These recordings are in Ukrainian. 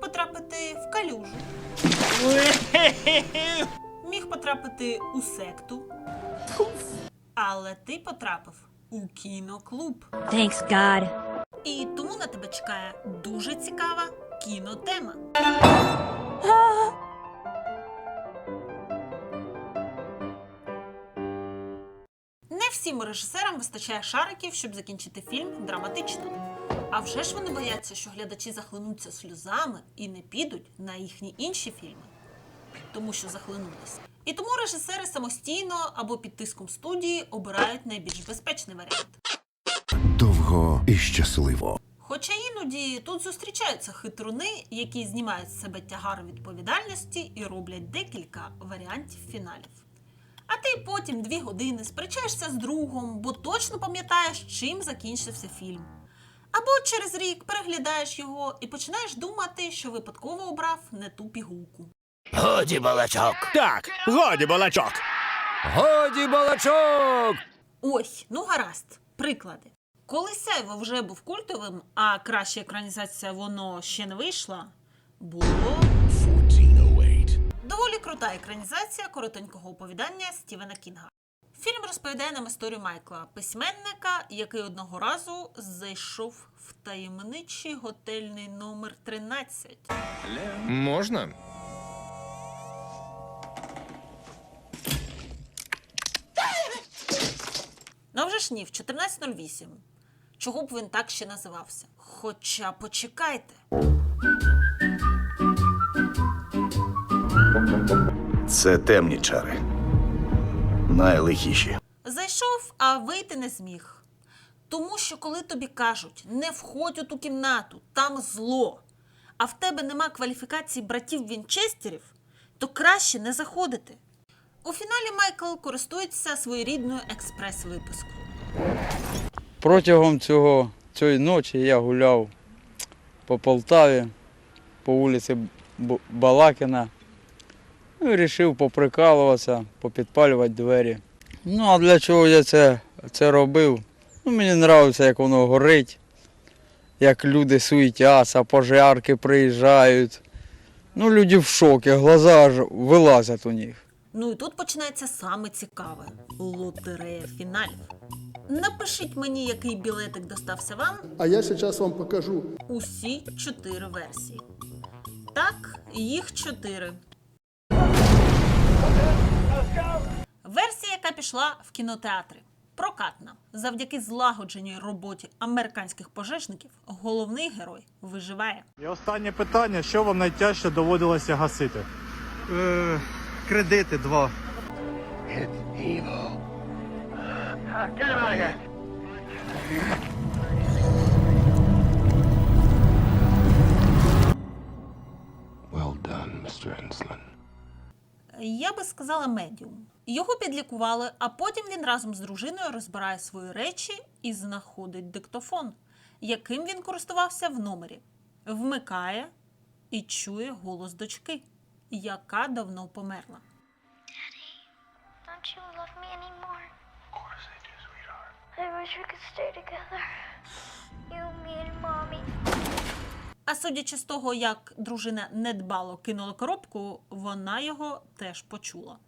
Потрапити в калюжу, міг потрапити у секту. Але ти потрапив у кіноклуб. Thanks, God. І тому на тебе чекає дуже цікава кінотема. Не всім режисерам вистачає шариків, щоб закінчити фільм драматично. А вже ж вони бояться, що глядачі захлинуться сльозами і не підуть на їхні інші фільми, тому що захлинулись. І тому режисери самостійно або під тиском студії обирають найбільш безпечний варіант. довго і щасливо. Хоча іноді тут зустрічаються хитруни, які знімають з себе тягар відповідальності і роблять декілька варіантів фіналів. А ти потім дві години сперечаєшся з другом, бо точно пам'ятаєш, чим закінчився фільм. Або через рік переглядаєш його і починаєш думати, що випадково обрав не ту пігулку. Годі балачок! Так, годі балачок. Годі балачок! Ось, ну гаразд, приклади. Коли Сяйво вже був культовим, а краща екранізація воно ще не вийшла, було доволі крута екранізація коротенького оповідання Стівена Кінга. Фільм розповідає нам історію Майкла, письменника, який одного разу зайшов в таємничий готельний номер 13. Можна? Ну вже ж ні, в 14.08. Чого б він так ще називався? Хоча почекайте. Це темні чари. Найлихіші. Зайшов, а вийти не зміг. Тому що коли тобі кажуть, не входь у ту кімнату, там зло, а в тебе нема кваліфікації братів Вінчестерів, то краще не заходити. У фіналі Майкл користується своєрідною експрес-випискою. Протягом цього, цієї ночі я гуляв по Полтаві, по вулиці Балакіна. Ну, і поприкалуватися, попідпалювати двері. Ну, а для чого я це, це робив? Ну, мені подобається, як воно горить, як люди суетяться, пожарки приїжджають. Ну, люди в шокі, глаза аж вилазять у них. Ну і тут починається саме цікаве лотерея фіналів. Напишіть мені, який білетик достався вам А я сейчас вам покажу. усі чотири версії. Так, їх чотири. Версія, яка пішла в кінотеатри. Прокатна. Завдяки злагодженій роботі американських пожежників головний герой виживає. І останнє питання: що вам найтяжче доводилося гасити? Е, кредити два. Well done, Mr. Enslin. Я би сказала медіум. Його підлікували, а потім він разом з дружиною розбирає свої речі і знаходить диктофон, яким він користувався в номері. Вмикає і чує голос дочки, яка давно померла. Don't you love me anymore? Of course I do, sweetheart. I wish we could stay together. You, me, and mommy. А судячи з того, як дружина недбало кинула коробку, вона його теж почула.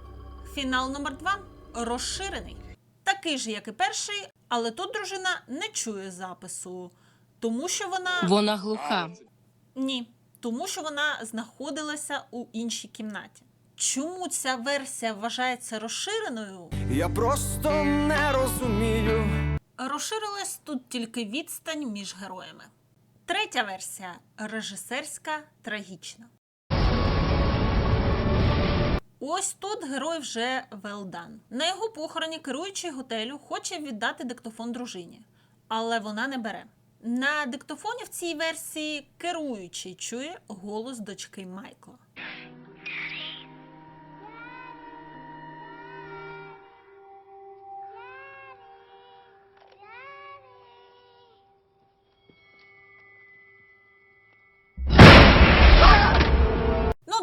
Фінал номер два розширений. Такий же, як і перший, але тут дружина не чує запису, тому що вона. Вона глуха. Ні, тому що вона знаходилася у іншій кімнаті. Чому ця версія вважається розширеною? Я просто не розумію. Розширилась тут тільки відстань між героями. Третя версія режисерська трагічна. Ось тут герой вже велдан. На його похороні керуючий готелю хоче віддати диктофон дружині, але вона не бере. На диктофоні в цій версії керуючий чує голос дочки Майкла.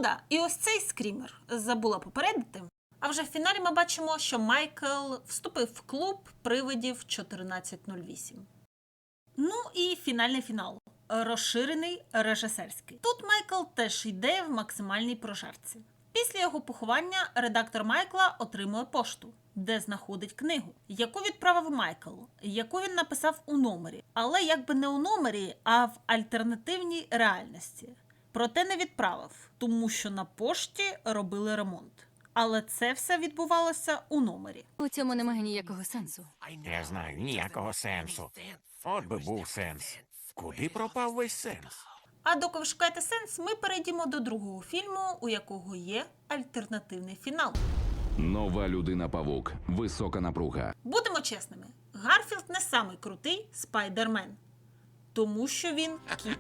Ну і ось цей скрімер забула попередити. А вже в фіналі ми бачимо, що Майкл вступив в клуб привидів 1408. Ну і фінальний фінал. розширений режисерський. Тут Майкл теж йде в максимальній прожарці. Після його поховання редактор Майкла отримує пошту, де знаходить книгу, яку відправив Майкл, яку він написав у номері, але якби не у номері, а в альтернативній реальності. Проте не відправив, тому що на пошті робили ремонт. Але це все відбувалося у номері. У цьому немає ніякого сенсу. Я знаю, ніякого сенсу. От би був сенс. Куди пропав весь сенс? А доки ви шукаєте сенс, ми перейдемо до другого фільму, у якого є альтернативний фінал. Нова людина павук. Висока напруга. Будемо чесними, Гарфілд не самий крутий спайдермен, тому що він кіт.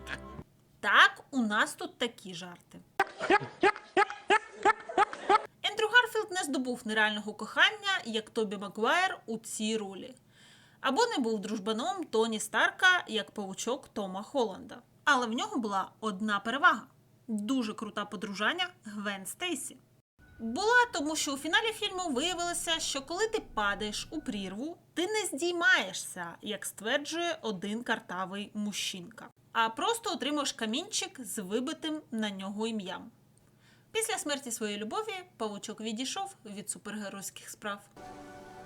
Так, у нас тут такі жарти. Ендрю Гарфілд не здобув нереального кохання, як Тобі Маквайр у цій ролі. Або не був дружбаном Тоні Старка, як павучок Тома Холланда. Але в нього була одна перевага дуже крута подружання Гвен Стейсі. Була тому, що у фіналі фільму виявилося, що коли ти падаєш у прірву, ти не здіймаєшся, як стверджує один картавий мужчинка, а просто отримуєш камінчик з вибитим на нього ім'ям. Після смерті своєї любові павучок відійшов від супергеройських справ.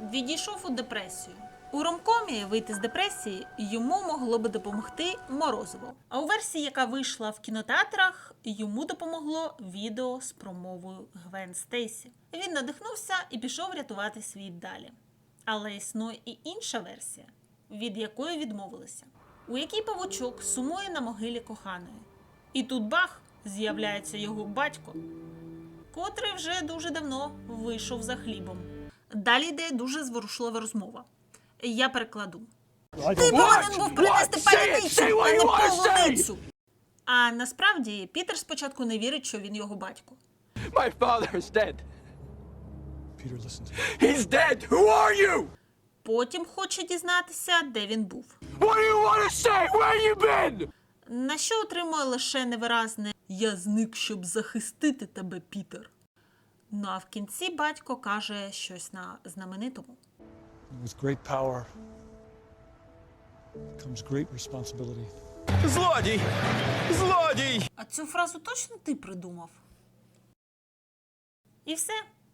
Відійшов у депресію. У ромкомі вийти з депресії йому могло би допомогти морозиво. А у версії, яка вийшла в кінотеатрах, йому допомогло відео з промовою Гвен Стейсі. Він надихнувся і пішов рятувати світ далі. Але існує і інша версія, від якої відмовилися, у якій павучок сумує на могилі коханої. І тут бах з'являється його батько, котрий вже дуже давно вийшов за хлібом. Далі йде дуже зворушлива розмова. Я перекладу. Ти повинен був принести паляницю, а не полуницю. А насправді Пітер спочатку не вірить, що він його батько. My father is dead. He's dead. Who are you? Потім хоче дізнатися, де він був. What do you want to say? Where you been? На що отримує лише невиразне Я зник, щоб захистити тебе, Пітер. Ну а в кінці батько каже щось на знаменитому. With great power comes great responsibility. Злодій! Злодій! А цю фразу точно ти придумав? І все.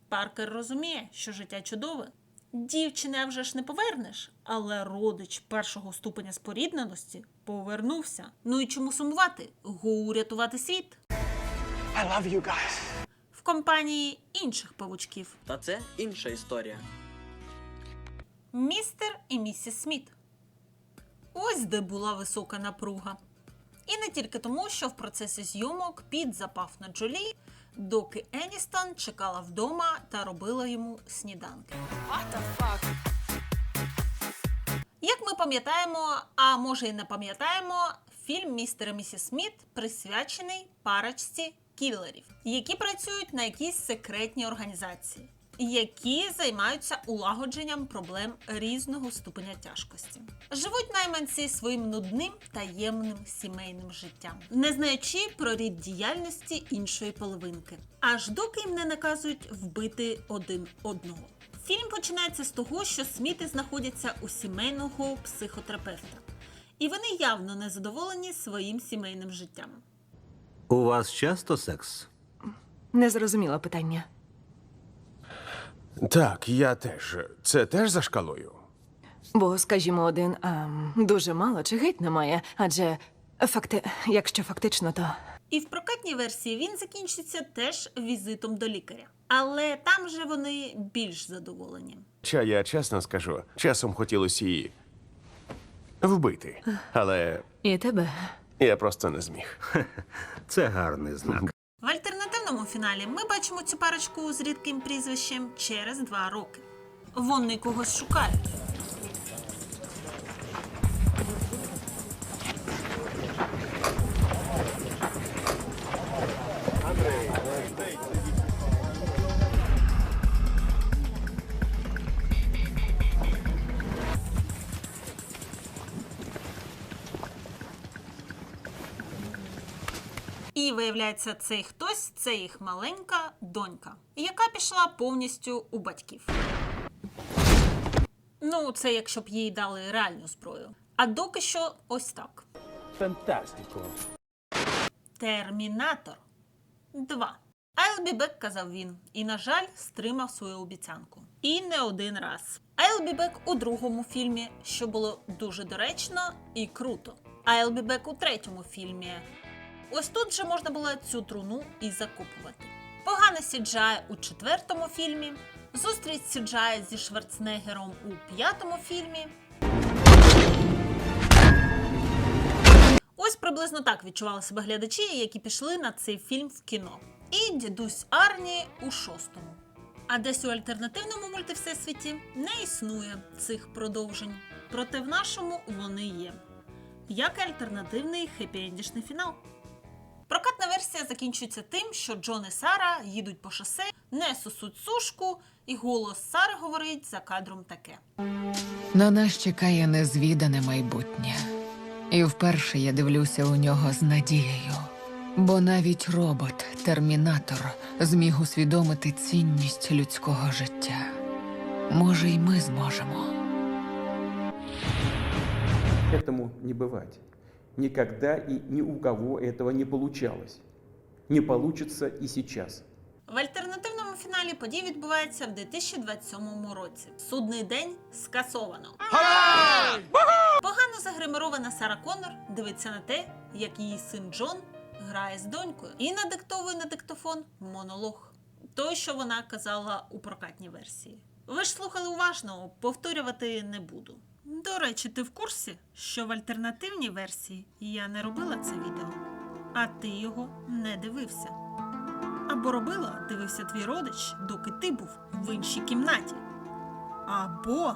Паркер розуміє, що життя чудове. Дівчини вже ж не повернеш, але родич першого ступеня спорідненості повернувся. Ну і чому сумувати? Гоу рятувати світ. I love you guys. В компанії інших павучків. Та це інша історія. Містер і місіс Сміт. Ось де була висока напруга. І не тільки тому, що в процесі зйомок Піт запав на Джолі, доки Еністон чекала вдома та робила йому сніданки. Як ми пам'ятаємо, а може і не пам'ятаємо, фільм Містер і місіс Сміт присвячений парочці кілерів, які працюють на якійсь секретній організації, які займаються улагодженням проблем різного ступеня тяжкості. Живуть найманці своїм нудним таємним сімейним життям, не знаючи про рід діяльності іншої половинки, аж доки їм не наказують вбити один одного. Фільм починається з того, що Сміти знаходяться у сімейного психотерапевта, і вони явно не задоволені своїм сімейним життям. У вас часто секс? Незрозуміло питання. Так, я теж. Це теж за шкалою. Бо, скажімо, один а, дуже мало чи геть немає, адже факти, якщо фактично, то І в прокатній версії він закінчиться теж візитом до лікаря. Але там же вони більш задоволені. Ча я чесно скажу, часом хотілося її вбити. Але і тебе. я просто не зміг. Це гарний знак. В альтернативному фіналі ми бачимо цю парочку з рідким прізвищем через два роки. Вони когось шукають. І виявляється, цей хтось це їх маленька донька, яка пішла повністю у батьків. Ну, це якщо б їй дали реальну зброю. А доки що ось так. Фантастико. Термінатор 2. I'll be back, казав він, і, на жаль, стримав свою обіцянку. І не один раз. I'll be back у другому фільмі, що було дуже доречно і круто. I'll be back у третьому фільмі. Ось тут же можна було цю труну і закопувати. Погане CGI у четвертому фільмі, зустріч CGI зі Шварценеггером у п'ятому фільмі. Ось приблизно так відчували себе глядачі, які пішли на цей фільм в кіно. І дідусь Арні у шостому. А десь у альтернативному мультивсесвіті не існує цих продовжень. Проте в нашому вони є. Як і альтернативний хеппі-ендішний фінал. Прокатна версія закінчується тим, що Джон і Сара їдуть по шосе, не сосуть сушку, і голос Сари говорить за кадром таке. На нас чекає незвідане майбутнє. І вперше я дивлюся у нього з надією. Бо навіть робот, термінатор, зміг усвідомити цінність людського життя. Може, й ми зможемо. Этому не бывать. Никогда и ни у кого этого не получалось. Не получится и сейчас. В альтернативному фіналі події відбуваються в 2027 році. Судний день скасовано. Погано загримирована Сара Коннор дивиться на те, як її син Джон грає з донькою, і надиктовує на диктофон монолог. Той, що вона казала у прокатній версії. Ви ж слухали уважно, повторювати не буду. До речі, ти в курсі, що в альтернативній версії я не робила це відео, а ти його не дивився. Або робила, дивився твій родич, доки ти був в іншій кімнаті. Або